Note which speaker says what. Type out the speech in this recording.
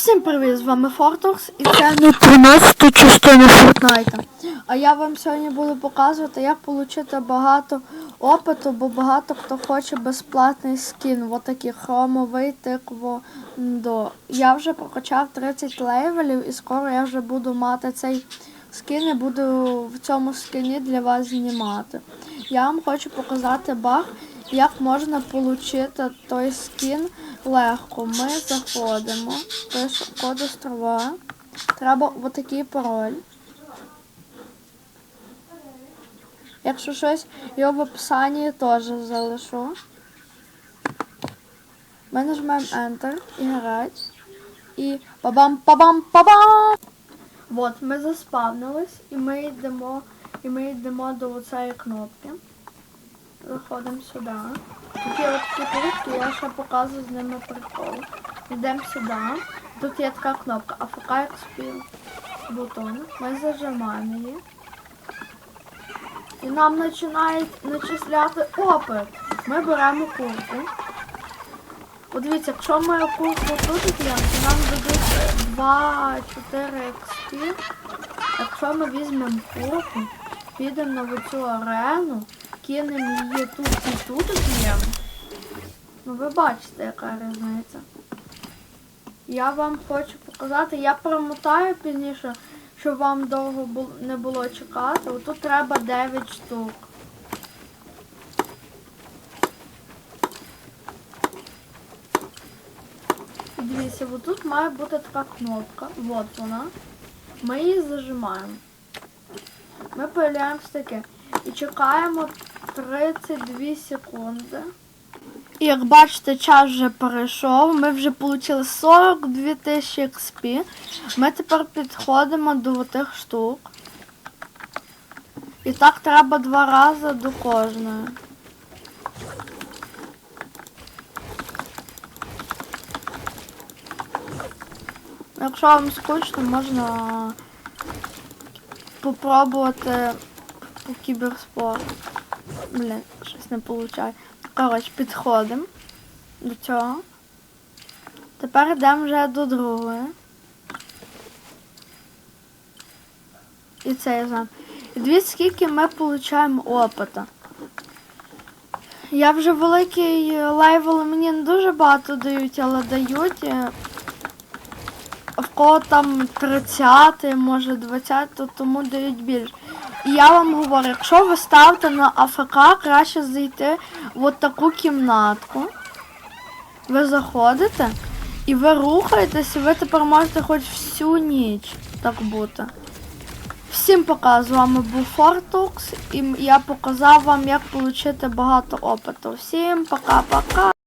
Speaker 1: Всім привіт, з вами Фортокс і це не 13 частина Фортнайта. А я вам сьогодні буду показувати, як отримати багато опиту, бо багато хто хоче безплатний скін. Ось такий хромовий тиквондо. Я вже прокачав 30 левелів і скоро я вже буду мати цей скін і буду в цьому скіні для вас знімати. Я вам хочу показати баг, як можна отримати той скін легко. Ми заходимо, пишу код острова. Треба отакий пароль. Якщо щось, його в описанні теж залишу. Ми нажимаємо Enter грати. І пабам-пабам-пабам! От, ми заспавнились і ми йдемо, і ми йдемо до цієї кнопки. Заходимо сюди. Є от такі плитки, я ще показую з ними прикол. Йдемо сюди. Тут є така кнопка AFK Experience бутон. Ми зажимаємо її. І нам починають начисляти опит. Ми беремо курку. Подивіться, якщо ми курку тут йдемо, то нам дадуть 2-4 XP. Якщо ми візьмемо курку, підемо на цю арену, кинемо її тут і тут б'ємо. Ну ви бачите, яка різниця. Я вам хочу показати, я промотаю пізніше, щоб вам довго не було чекати. Отут треба 9 штук. Дивіться, отут має бути така кнопка. От вона. Ми її зажимаємо. Ми появляємось таке. І чекаємо 32 секунди. І як бачите, час вже перейшов. Ми вже отримали 42 тисячі XP. Ми тепер підходимо до тих штук. І так треба два рази до кожної. Якщо вам скучно, можна попробувати по кіберспорту. Блін, щось не виходить. Коротше, підходимо до цього. Тепер йдемо вже до другої. І це я знаю. І дивіться, скільки ми отримуємо опита. Я вже великий лейвел мені не дуже багато дають, але дають. В кого там 30, може 20, то тому дають більше. І я вам говорю, якщо ви ставите на АФК, краще зайти в таку кімнатку. Ви заходите і ви рухаєтесь, і ви тепер можете хоч всю ніч так бути. Всім пока, з вами був Фортукс, і я показав вам, як отримати багато опиту. Всім пока-пока.